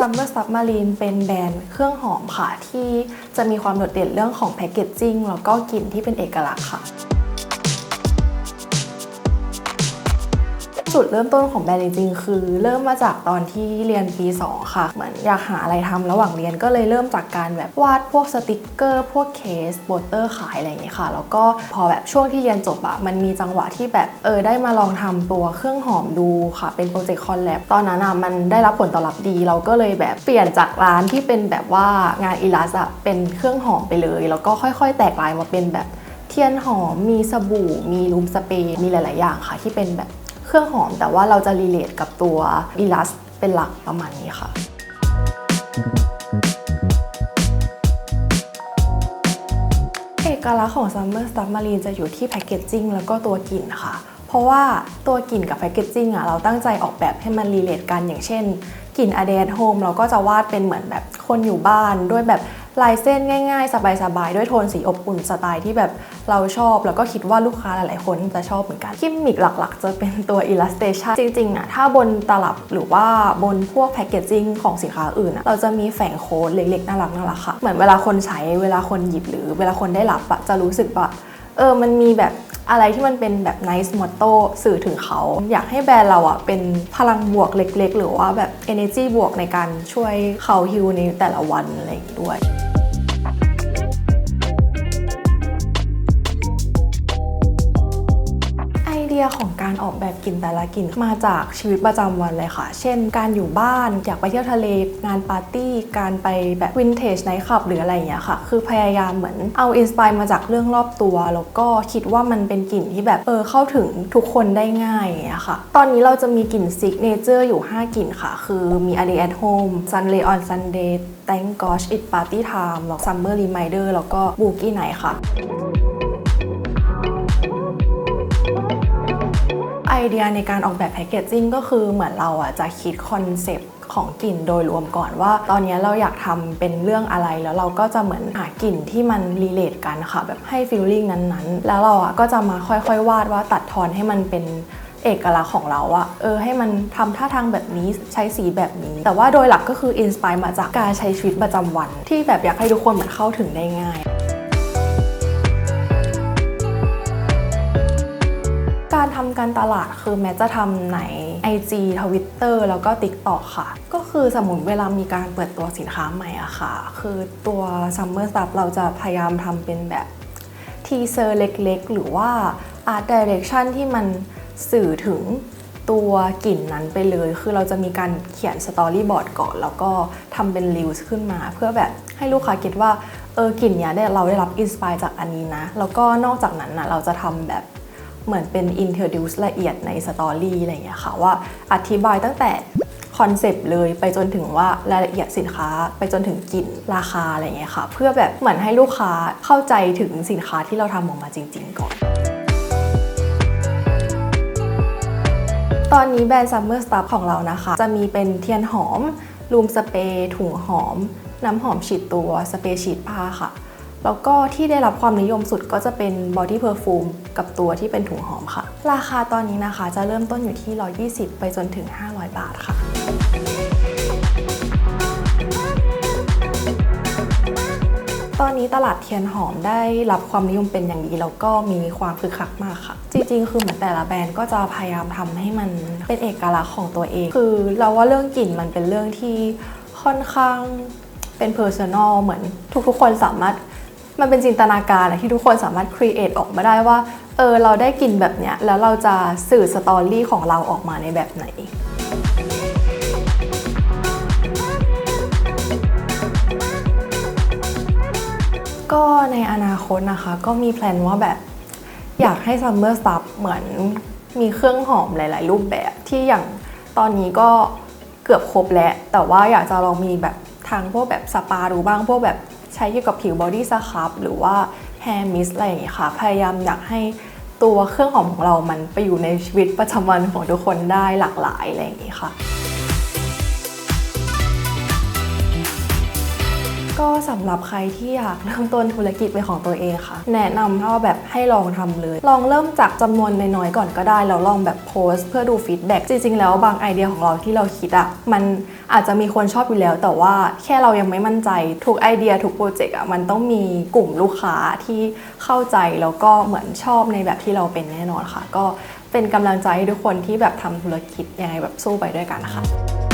Summer Submarine เป็นแบรนด์เครื่องหอมค่ะ ที่จะมีความโดดเด่นเรื่องของแพคเกจจิ้งแล้วก็กลิ่นที่เป็นเอกลักษณ์ค่ะ จุดเริ่มต้นของแบรนด์จริงๆ คือ เริ่มมาจากตอนที่เรียนปี 2 ค่ะ เหมือนอยากหาอะไรทำระหว่างเรียนก็เลยเริ่มจากการแบบวาดพวกสติกเกอร์พวกเคสโปสเตอร์ขายอะไรอย่างเงี้ยค่ะ แล้วก็พอแบบช่วงที่เรียนจบอะมันมีจังหวะที่แบบเออได้มาลองทำตัวเครื่องหอมดูค่ะ เป็นโปรเจกต์คอนแลบตอนนั้นอะมันได้รับผลตอบรับดี เราก็เลยแบบเปลี่ยนจากร้านที่เป็นแบบว่างานอีลัสอะเป็นเครื่องหอมไปเลย แล้วก็ค่อย ๆ แตกลายมาเป็นแบบเทียนหอม มีสบู่ มีรูมสเปรย์ มีหลาย ๆ อย่างค่ะ ที่เป็นแบบ เครื่องหอม แต่ว่าเราจะรีเลทกับตัวอีลัสเป็นหลักประมาณนี้ค่ะเอกลักษณ์ของ Summer Submarine จะอยู่ที่แพคเกจจิ้งแล้วก็ตัวกลิ่นค่ะ เพราะว่าตัวกลิ่นกับแพคเกจจิ้งอะเราตั้งใจออกแบบให้มันรีเลทกันอย่างเช่นกลิ่น a d เด t Home เราก็จะวาดเป็นเหมือนแบบคนอยู่บ้านด้วยแบบ ลายเส้นง่ายๆ สบายๆ ด้วยโทนสีอบอุ่นสไตล์ที่แบบเราชอบ แล้วก็คิดว่าลูกค้าหลายๆ คนจะชอบเหมือนกันกิมมิกหลักๆ จะเป็นตัว illustration จริงๆอะถ้าบนตลับหรือว่าบนพวกแพคเกจจิ้งของสินค้าอื่นอะเราจะมีแฝงโค้ดเล็กๆ น่ารักน่ารักค่ะ เหมือนเวลาคนใช้เวลาคนหยิบหรือเวลาคนได้รับอะจะรู้สึกว่าเออมันมีแบบอะไรที่มันเป็นแบบ nice motto สื่อถึงเขา อยากให้แบรนด์เราอะเป็นพลังบวกเล็ก ๆ หรือว่าแบบ energy บวกในการช่วยเขาฮิวในแต่ละวันอะไร ด้วย ดียของการออกแบบกลิ่นแต่ละกลิ่นมาจากชีวิตประจำวันเลยค่ะ เช่น การอยู่บ้านอยากไปเที่ยวทะเลงานปาร์ตี้ การไปแบบวินเทจไนท์คลับหรืออะไรอย่างเงี้ยค่ะ คือพยายามเหมือนเอาอินสปายมาจากเรื่องรอบตัว แล้วก็คิดว่ามันเป็นกลิ่นที่แบบเออเข้าถึงทุกคนได้ง่ายอย่างเงี้ยค่ะ ตอนนี้เราจะมีกลิ่นซิกเนเจอร์อยู่ 5 กลิ่นค่ะ คือมี a Day at Home Sunday on Sunday Thank Gosh It Party Time แล้ว Summer Reminder แล้วก็ Boogie Night ค่ะ ไอเดียในการออกแบบแพคเกจจิ้งก็คือเหมือนเราอะจะคิดคอนเซปต์ของกลิ่นโดยรวมก่อนว่า ตอนนี้เราอยากทำเป็นเรื่องอะไรแล้วเราก็จะเหมือนหากลิ่นที่มันรีเลทกันค่ะ แบบให้ฟีลลิ่งนั้นๆ แล้วเราอะก็จะมาค่อยๆ วาดว่าตัดทอนให้มันเป็นเอกลักษณ์ของเราอะเออให้มันทำท่าทางแบบนี้ใช้สีแบบนี้ แต่ว่าโดยหลักก็คืออินสปายมาจากการใช้ชีวิตประจำวัน ที่แบบอยากให้ทุกคนเหมือนเข้าถึงได้ง่าย การตลาดคือแม้จะทำใน IG Twitter แล้วก็ TikTok ค่ะ ก็คือสมมติเวลามีการเปิดตัวสินค้าใหม่อะค่ะ คือตัว Summer Stuff เราจะพยายามทำเป็นแบบทีเซอร์เล็กๆ หรือว่า Art Direction ที่มันสื่อถึงตัวกลิ่นนั้นไปเลย คือเราจะมีการเขียนสตอรี่บอร์ดก่อน แล้วก็ทำเป็นรีวส์ขึ้นมา เพื่อแบบให้ลูกค้าคิดว่า เออกลิ่นเนี้ยเราได้รับอินสปายจากอันนี้นะ แล้วก็นอกจากนั้นนะเราจะทำแบบ เหมือนเป็น introduce ละเอียดในสตอรี่อะไรอย่างเงี้ยค่ะว่าอธิบายตั้งแต่คอนเซปต์เลยไปจนถึงว่ารายละเอียดสินค้าไปจนถึงกลิ่นราคาอะไรอย่างเงี้ยค่ะ เพื่อแบบเหมือนให้ลูกค้าเข้าใจถึงสินค้าที่เราทำออกมาจริง ๆ ก่อน ตอนนี้แบรนด์ Summer Stuff ของเรานะคะ จะมีเป็นเทียนหอมรูมสเปรย์ถุงหอม น้ำหอมฉีดตัวสเปรย์ฉีดผ้าค่ะ แล้วก็ที่ได้รับความนิยมสุดก็จะเป็น Body Perfume กับตัวที่เป็นถุงหอมค่ะ ราคาตอนนี้นะคะจะเริ่มต้นอยู่ที่ 120 ไปจนถึง 500 บาทค่ะตอนนี้ตลาดเทียนหอมได้รับความนิยมเป็นอย่างดีแล้วก็มีความคึกคักมากค่ะ จริงๆ คือเหมือนแต่ละแบรนด์ก็จะพยายามทำให้มันเป็นเอกลักษณ์ของตัวเอง คือเราว่าเรื่องกลิ่นมันเป็นเรื่องที่ค่อนข้างเป็นเพอร์ซันอลเหมือนทุกๆ คนสามารถ มันเป็นจินตนาการอะที่ทุกคนสามารถครีเอทออกมาได้ว่า เออ เราได้กลิ่นแบบเนี้ย แล้วเราจะสื่อสตอรี่ของเราออกมาในแบบไหนก็ในอนาคตนะคะ ก็มีแพลนว่าแบบอยากให้ Summer Stuff เหมือนมีเครื่องหอมหลาย ๆ รูปแบบที่อย่างตอนนี้ก็เกือบครบแล้ว แต่ว่าอยากจะลองมีแบบทางพวกแบบสปาดูบ้างพวกแบบ ใช้เกี่ยวกับผิวบอดี้สครับหรือว่าแฮร์มิสอะไรอย่างเงี้ยค่ะ พยายามอยากให้ตัวเครื่องหอมของเรามันไปอยู่ในชีวิตประจำวันของทุกคนได้หลากหลายอะไรอย่างนี้ค่ะ ก็สำหรับใครที่อยากเริ่มต้นธุรกิจเป็นของตัวเองค่ะ แนะนำว่าแบบให้ลองทำเลย ลองเริ่มจากจำนวนน้อยๆก่อนก็ได้แล้วลองแบบโพสต์เพื่อดูฟีดแบ็กจริงๆ แล้วบางไอเดียของเราที่เราคิดอะมันอาจจะมีคนชอบอยู่แล้ว แต่ว่าแค่เรายังไม่มั่นใจทุกไอเดียทุกโปรเจกต์อะมันต้องมีกลุ่มลูกค้าที่เข้าใจแล้วก็เหมือนชอบในแบบที่เราเป็นแน่นอนค่ะ ก็เป็นกำลังใจให้ทุกคนที่แบบทำธุรกิจยังไงแบบสู้ไปด้วยกันนะคะ